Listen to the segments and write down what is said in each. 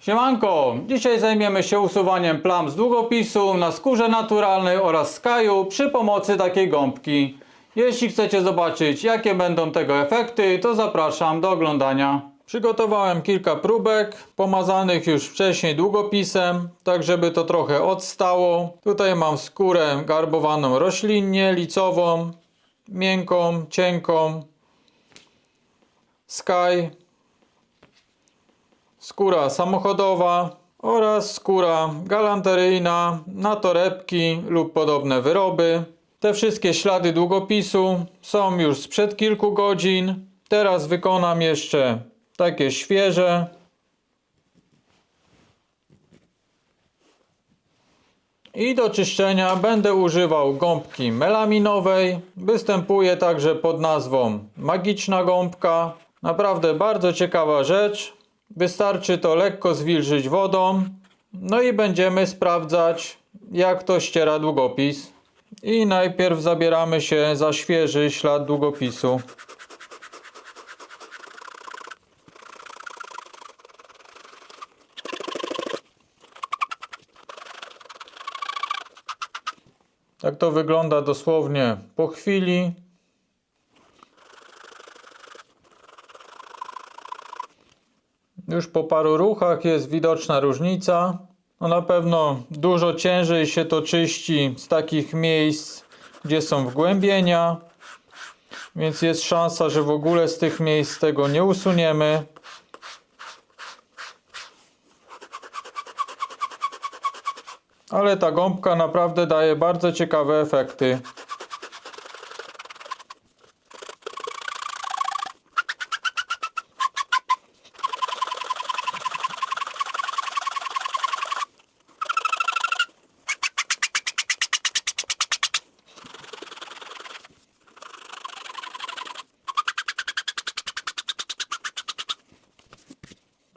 Siemanko! Dzisiaj zajmiemy się usuwaniem plam z długopisu na skórze naturalnej oraz skaju przy pomocy takiej gąbki. Jeśli chcecie zobaczyć jakie będą tego efekty, to zapraszam do oglądania. Przygotowałem kilka próbek pomazanych już wcześniej długopisem, tak żeby to trochę odstało. Tutaj mam skórę garbowaną roślinnie, licową, miękką, cienką, sky, skóra samochodowa oraz skóra galanteryjna na torebki lub podobne wyroby. Te wszystkie ślady długopisu są już sprzed kilku godzin. Teraz wykonam jeszcze takie świeże. I do czyszczenia będę używał gąbki melaminowej. Występuje także pod nazwą magiczna gąbka. Naprawdę bardzo ciekawa rzecz. Wystarczy to lekko zwilżyć wodą. No i będziemy sprawdzać, jak to ściera długopis. I najpierw zabieramy się za świeży ślad długopisu. Tak to wygląda dosłownie po chwili. Już po paru ruchach jest widoczna różnica. No na pewno dużo ciężej się to czyści z takich miejsc, gdzie są wgłębienia. Więc jest szansa, że w ogóle z tych miejsc tego nie usuniemy. Ale ta gąbka naprawdę daje bardzo ciekawe efekty.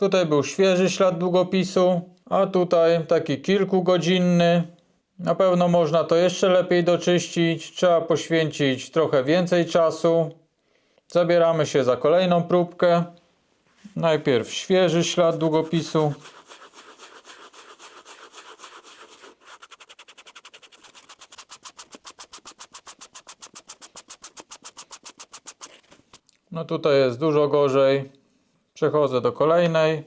Tutaj był świeży ślad długopisu, a tutaj taki kilkugodzinny. Na pewno można to jeszcze lepiej doczyścić. Trzeba poświęcić trochę więcej czasu. Zabieramy się za kolejną próbkę. Najpierw świeży ślad długopisu. No tutaj jest dużo gorzej. Przechodzę do kolejnej,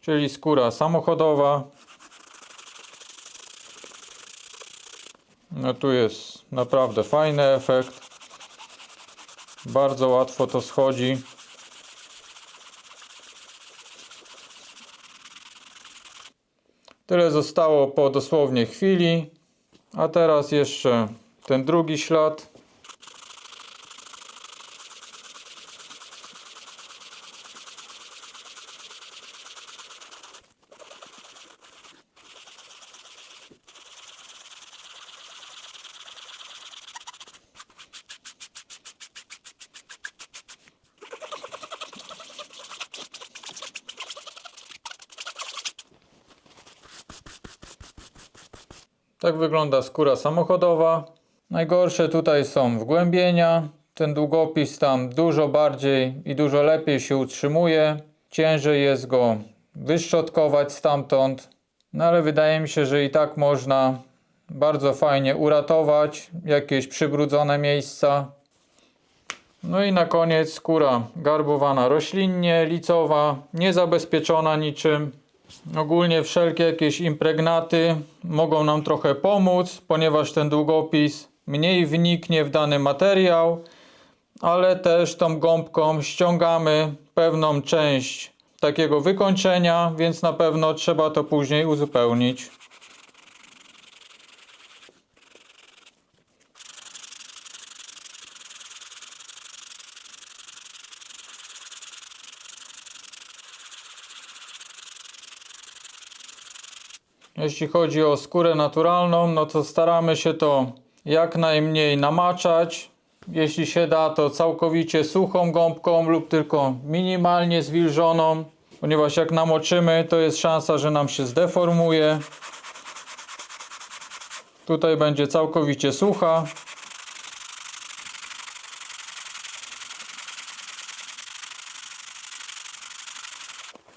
czyli skóra samochodowa. No tu jest naprawdę fajny efekt. Bardzo łatwo to schodzi. Tyle zostało po dosłownie chwili. A teraz jeszcze ten drugi ślad. Tak wygląda skóra samochodowa. Najgorsze tutaj są wgłębienia. Ten długopis tam dużo bardziej i dużo lepiej się utrzymuje. Ciężej jest go wyszczotkować stamtąd. No ale wydaje mi się, że i tak można bardzo fajnie uratować jakieś przybrudzone miejsca. No i na koniec skóra garbowana roślinnie, licowa, niezabezpieczona niczym. Ogólnie wszelkie jakieś impregnaty mogą nam trochę pomóc, ponieważ ten długopis mniej wniknie w dany materiał, ale też tą gąbką ściągamy pewną część takiego wykończenia, więc na pewno trzeba to później uzupełnić. Jeśli chodzi o skórę naturalną, no to staramy się to jak najmniej namaczać. Jeśli się da, to całkowicie suchą gąbką lub tylko minimalnie zwilżoną, ponieważ jak namoczymy, to jest szansa, że nam się zdeformuje. Tutaj będzie całkowicie sucha.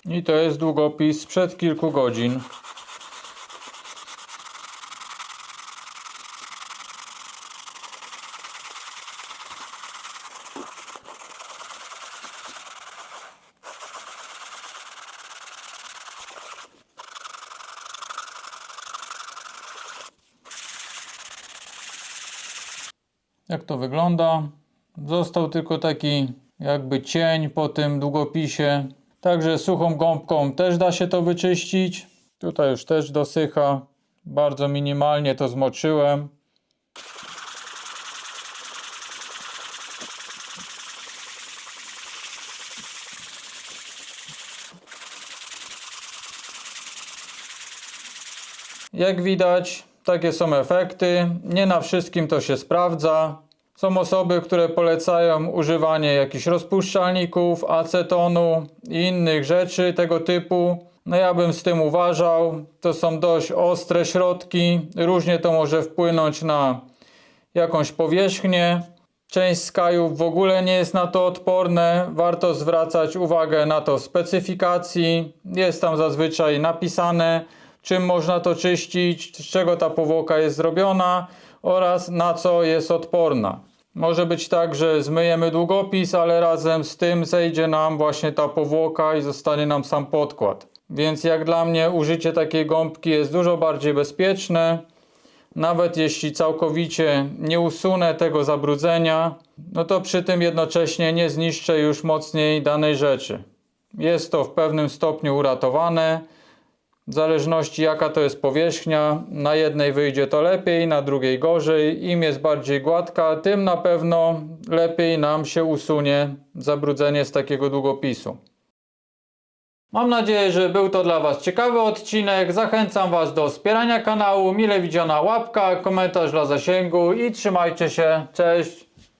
I to jest długopis sprzed kilku godzin. Jak to wygląda? Został tylko taki jakby cień po tym długopisie. Także suchą gąbką też da się to wyczyścić. Tutaj już też dosycha. Bardzo minimalnie to zmoczyłem. Jak widać, takie są efekty. Nie na wszystkim to się sprawdza. Są osoby, które polecają używanie jakichś rozpuszczalników, acetonu i innych rzeczy tego typu. No ja bym z tym uważał. To są dość ostre środki. Różnie to może wpłynąć na jakąś powierzchnię. Część skajów w ogóle nie jest na to odporne. Warto zwracać uwagę na to w specyfikacji. Jest tam zazwyczaj napisane, czym można to czyścić, z czego ta powłoka jest zrobiona oraz na co jest odporna. Może być tak, że zmyjemy długopis, ale razem z tym zejdzie nam właśnie ta powłoka i zostanie nam sam podkład. Więc jak dla mnie użycie takiej gąbki jest dużo bardziej bezpieczne. Nawet jeśli całkowicie nie usunę tego zabrudzenia, no to przy tym jednocześnie nie zniszczę już mocniej danej rzeczy. Jest to w pewnym stopniu uratowane. W zależności jaka to jest powierzchnia, na jednej wyjdzie to lepiej, na drugiej gorzej. Im jest bardziej gładka, tym na pewno lepiej nam się usunie zabrudzenie z takiego długopisu. Mam nadzieję, że był to dla Was ciekawy odcinek. Zachęcam Was do wspierania kanału. Mile widziana łapka, komentarz dla zasięgu i trzymajcie się. Cześć!